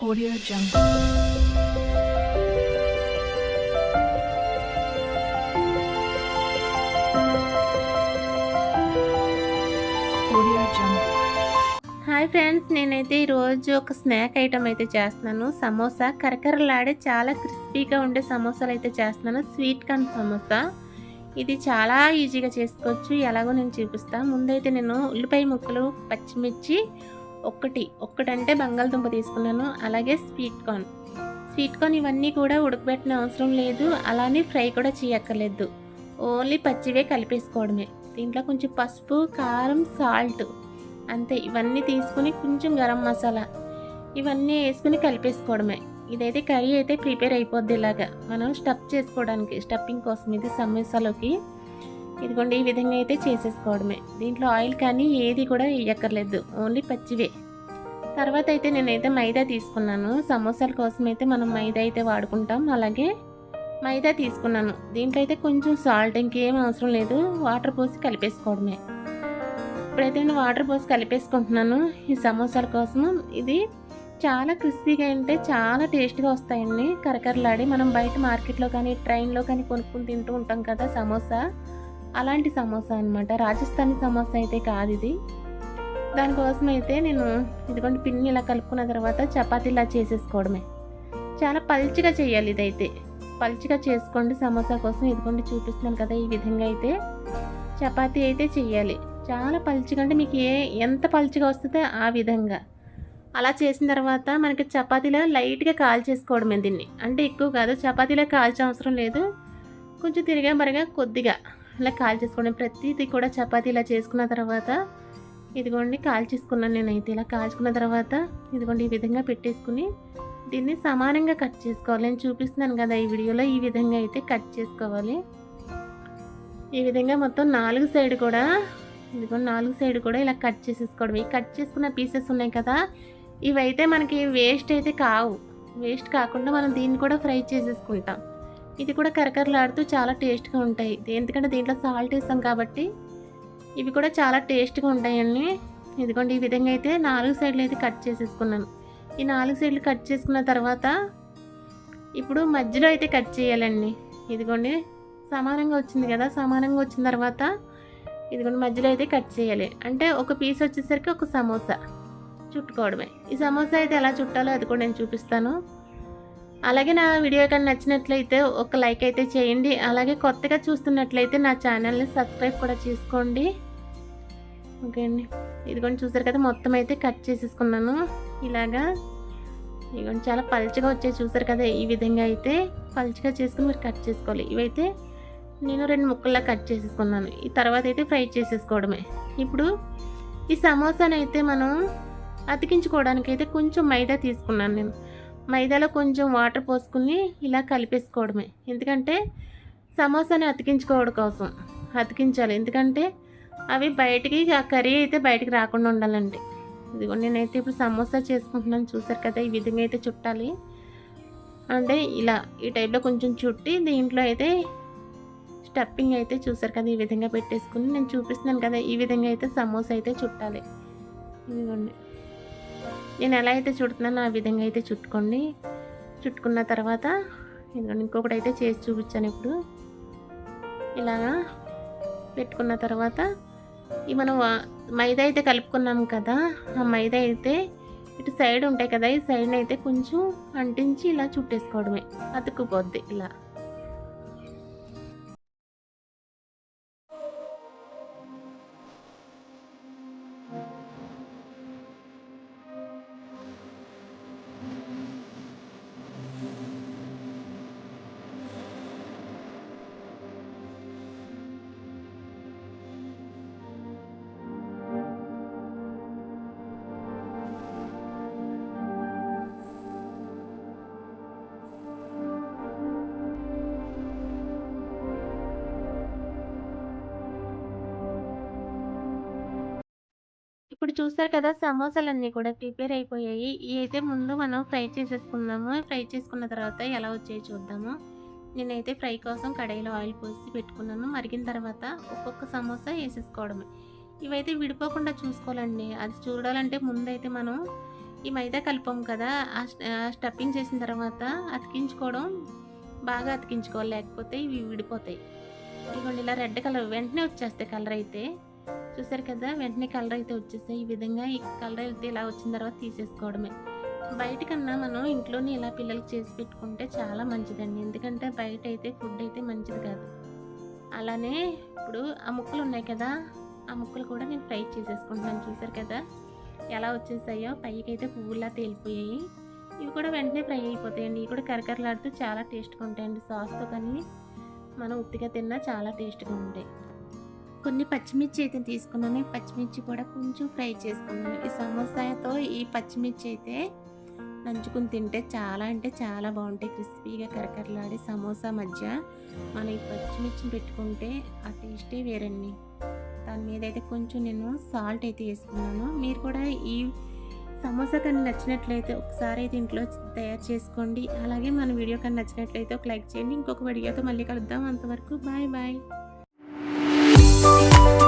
Audio Jungle. Hi friends నేనైతే ఈరోజు ఒక స్నాక్ ఐటమ్ అయితే చేస్తున్నాను. సమోసా. కరకరలాడే చాలా క్రిస్పీగా ఉండే సమోసాలు అయితే చేస్తున్నాను. Sweet corn samosa. ఇది చాలా ఈజీగా చేసుకోవచ్చు. ఎలాగో నేను చూపిస్తాను ముందైతే నేను ఉల్లిపాయ ముక్కలు పచ్చిమిర్చి ఒక్కటి ఒక్కటంటే బంగాళదుంప తీసుకున్నాను. అలాగే స్వీట్ కార్న్. స్వీట్ కార్న్ ఇవన్నీ కూడా ఉడకబెట్టిన అవసరం లేదు. అలానే ఫ్రై కూడా చేయక్కర్లేదు. ఓన్లీ పచ్చివే కలిపేసుకోవడమే. దీంట్లో కొంచెం పసుపు కారం సాల్ట్ అంతే. ఇవన్నీ తీసుకుని కొంచెం గరం మసాలా ఇవన్నీ వేసుకుని కలిపేసుకోవడమే. ఇదైతే కర్రీ అయితే ప్రిపేర్ అయిపోద్ది ఇలాగా. మనం స్టఫ్ చేసుకోవడానికి స్టఫింగ్ కోసం ఇది సమోసాలోకి ఇదిగోండి ఈ విధంగా అయితే చేసేసుకోవడమే. దీంట్లో ఆయిల్ కానీ ఏది కూడా వేయక్కర్లేదు. ఓన్లీ పచ్చివే. తర్వాత అయితే నేనైతే మైదా తీసుకున్నాను. సమోసాల కోసం అయితే మనం మైదా అయితే వాడుకుంటాం. అలాగే మైదా తీసుకున్నాను. దీంట్లో అయితే కొంచెం సాల్ట్ ఇంకేం అవసరం లేదు. వాటర్ పోసి కలిపేసుకోవడమే. ఇప్పుడైతే నేను వాటర్ పోసి కలిపేసుకుంటున్నాను. ఈ సమోసాల కోసం ఇది చాలా క్రిస్పీగా అంటే చాలా టేస్ట్గా వస్తాయండి. కరకరలాడి మనం బయట మార్కెట్లో కానీ ట్రైన్లో కానీ కొనుక్కుని తింటూ ఉంటాం కదా సమోసా. అలాంటి సమోసా అనమాట రాజస్థానీ సమోసా అయితే కాదు ఇది. దానికోసం అయితే నేను ఇదిగోండి పిన్ని ఇలా కలుపుకున్న తర్వాత చపాతీలా చేసేసుకోవడమే. చాలా పల్చిగా చేయాలి ఇదైతే. పల్చిగా చేసుకోండి సమోసా కోసం. ఇదిగోండి చూపిస్తున్నాను కదా ఈ విధంగా అయితే చపాతీ అయితే చేయాలి. చాలా పల్చిగా అంటే మీకు ఏ ఎంత పల్చిగా వస్తుందో ఆ విధంగా. అలా చేసిన తర్వాత మనకి చపాతీలో లైట్గా కాల్చేసుకోవడమే దీన్ని. అంటే ఎక్కువ కాదు చపాతీలో కాల్చే అవసరం లేదు. కొంచెం తిరిగా మరిగా కొద్దిగా. అలా కాల్చేసుకోండి ప్రతిదీ కూడా చపాతీ ఇలా చేసుకున్న తర్వాత ఇదిగోండి కాల్చేసుకున్నాను నేనైతే. ఇలా కాల్చుకున్న తర్వాత ఇదిగోండి ఈ విధంగా పెట్టేసుకుని దీన్ని సమానంగా కట్ చేసుకోవాలి. నేను చూపిస్తున్నాను కదా ఈ వీడియోలో ఈ విధంగా అయితే కట్ చేసుకోవాలి. ఈ విధంగా మొత్తం నాలుగు సైడ్ కూడా ఇదిగోండి నాలుగు సైడ్ కూడా ఇలా కట్ చేసేసుకోవడం ఈ కట్ చేసుకున్న పీసెస్ ఉన్నాయి కదా ఇవైతే మనకి వేస్ట్ అయితే కావు. వేస్ట్ కాకుండా మనం దీన్ని కూడా ఫ్రై చేసేసుకుంటాం. ఇది కూడా కరకరలాడుతూ చాలా టేస్ట్గా ఉంటాయి. ఎందుకంటే దీంట్లో సాల్ట్ వేస్తాం కాబట్టి ఇవి కూడా చాలా టేస్ట్గా ఉంటాయండి. ఇదిగోండి ఈ విధంగా అయితే నాలుగు సైడ్లు అయితే కట్ చేసేసుకున్నాను. ఈ నాలుగు సైడ్లు కట్ చేసుకున్న తర్వాత ఇప్పుడు మధ్యలో అయితే కట్ చేయాలండి. ఇదిగోండి సమానంగా వచ్చింది కదా సమానంగా వచ్చిన తర్వాత ఇదిగోండి మధ్యలో అయితే కట్ చేయాలి. అంటే ఒక పీస్ వచ్చేసరికి ఒక సమోసా చుట్టుకోవడమే. ఈ సమోసా అయితే ఎలా చుట్టాలో అది కూడా నేను చూపిస్తాను. అలాగే నా వీడియో కానీ నచ్చినట్లయితే ఒక లైక్ అయితే చేయండి. అలాగే కొత్తగా చూస్తున్నట్లయితే నా ఛానల్ని సబ్స్క్రైబ్ కూడా చేసుకోండి. ఓకే అండి. ఇదిగోండి చూసారు కదా మొత్తం అయితే కట్ చేసేసుకున్నాను. ఇలాగా ఇదిగోండి చాలా పల్చగా వచ్చాయి చూసారు కదా ఈ విధంగా అయితే పల్చగా చేసుకుని మీరు కట్ చేసుకోవాలి. ఇవైతే నేను రెండు ముక్కల్లా కట్ చేసేసుకున్నాను. ఈ తర్వాత అయితే ఫ్రై చేసేసుకోవడమే. ఇప్పుడు ఈ సమోసాని అయితే మనం అతికించుకోవడానికి అయితే కొంచెం మైదా తీసుకున్నాను నేను. మైదాలో కొంచెం వాటర్ పోసుకుని ఇలా కలిపేసుకోవడమే. ఎందుకంటే సమోసాని అతికించుకోవడం కోసం అతికించాలి. ఎందుకంటే అవి బయటికి ఆ కర్రీ అయితే బయటికి రాకుండా ఉండాలండి. ఇదిగో నేనైతే ఇప్పుడు సమోసా చేసుకుంటున్నాను. చూసారు కదా ఈ విధంగా అయితే చుట్టాలి. అంటే ఇలా ఈ టైప్లో కొంచెం చుట్టి దీంట్లో అయితే స్టఫింగ్ అయితే చూసారు కదా ఈ విధంగా పెట్టేసుకుని నేను చూపిస్తున్నాను కదా ఈ విధంగా అయితే సమోసా అయితే చుట్టాలి. ఇదిగోండి. నేను ఎలా అయితే చుడుతున్నానో ఆ విధంగా అయితే చుట్టుకోండి. చుట్టుకున్న తర్వాత ఇదిగోండి ఇంకొకటి అయితే చేసి చూపించాను ఇప్పుడు. ఇలాగా పెట్టుకున్న తర్వాత ఈ మనం మైదా అయితే కలుపుకున్నాం కదా ఆ మైదా అయితే ఇటు సైడ్ ఉంటాయి కదా ఈ సైడ్ అయితే కొంచెం అంటించి ఇలా చుట్టేసుకోవడమే. అతుక్కుపోద్ది ఇలా. ఇప్పుడు చూసారు కదా సమోసాలన్నీ కూడా ప్రిపేర్ అయిపోయాయి. ఇవి అయితే ముందు మనం ఫ్రై చేసేసుకుందాము. ఫ్రై చేసుకున్న తర్వాత ఎలా వచ్చాయి చూద్దాము. నేనైతే ఫ్రై కోసం కడాయిలో ఆయిల్ పోసి పెట్టుకున్నాను. మరిగిన తర్వాత ఒక్కొక్క సమోసా వేసేసుకోవడమే. ఇవైతే విడిపోకుండా చూసుకోవాలండి. అది చూడాలంటే ముందైతే మనం ఈ మైదా కలిపాం కదా ఆ ఆ స్టఫింగ్ చేసిన తర్వాత అతికించుకోవడం బాగా అతికించుకోవాలి. లేకపోతే ఇవి విడిపోతాయి. ఇదిగోండి ఇలా రెడ్ కలర్ వెంటనే వచ్చేస్తాయి కలర్ అయితే. చూసారు కదా వెంటనే కలర్ అయితే వచ్చేసాయి. ఈ విధంగా ఈ కలర్ అయితే ఇలా వచ్చిన తర్వాత తీసేసుకోవడమే. బయటకన్నా మనం ఇంట్లోనే ఇలా పిల్లలకి చేసి పెట్టుకుంటే చాలా మంచిదండి. ఎందుకంటే బయట అయితే ఫుడ్ అయితే మంచిది కాదు. అలానే ఇప్పుడు ఆ ముక్కలు ఉన్నాయి కదా ఆ ముక్కలు కూడా నేను ఫ్రై చేసేసుకుంటున్నాను. చూసారు కదా ఎలా వచ్చేసాయో. పైకి అయితే పువ్వులా తేలిపోయాయి. ఇవి కూడా వెంటనే ఫ్రై అయిపోతాయండి. ఇవి కూడా కరకరలాడుతూ చాలా టేస్ట్గా ఉంటాయండి. సాస్తో కానీ మనం ఉత్తిగా తిన్నా చాలా టేస్ట్గా ఉంటాయి. కొన్ని పచ్చిమిర్చి అయితే తీసుకున్నాను. ఈ పచ్చిమిర్చి కూడా కొంచెం ఫ్రై చేసుకున్నాను. ఈ సమోసాతో ఈ పచ్చిమిర్చి అయితే నంచుకుని తింటే చాలా అంటే చాలా బాగుంటాయి. క్రిస్పీగా కరకరలాడి సమోసా మధ్య మనం ఈ పచ్చిమిర్చిని పెట్టుకుంటే ఆ టేస్టే వేరండి. దాని మీద అయితే కొంచెం నేను సాల్ట్ అయితే వేసుకున్నాను. మీరు కూడా ఈ సమోసా కానీ నచ్చినట్లయితే ఒకసారి అయితే ఇంట్లో తయారు చేసుకోండి. అలాగే మన వీడియో కానీ నచ్చినట్లయితే ఒక లైక్ చేయండి. ఇంకొక వీడియోతో మళ్ళీ కలుద్దాం. అంతవరకు బాయ్ బాయ్. you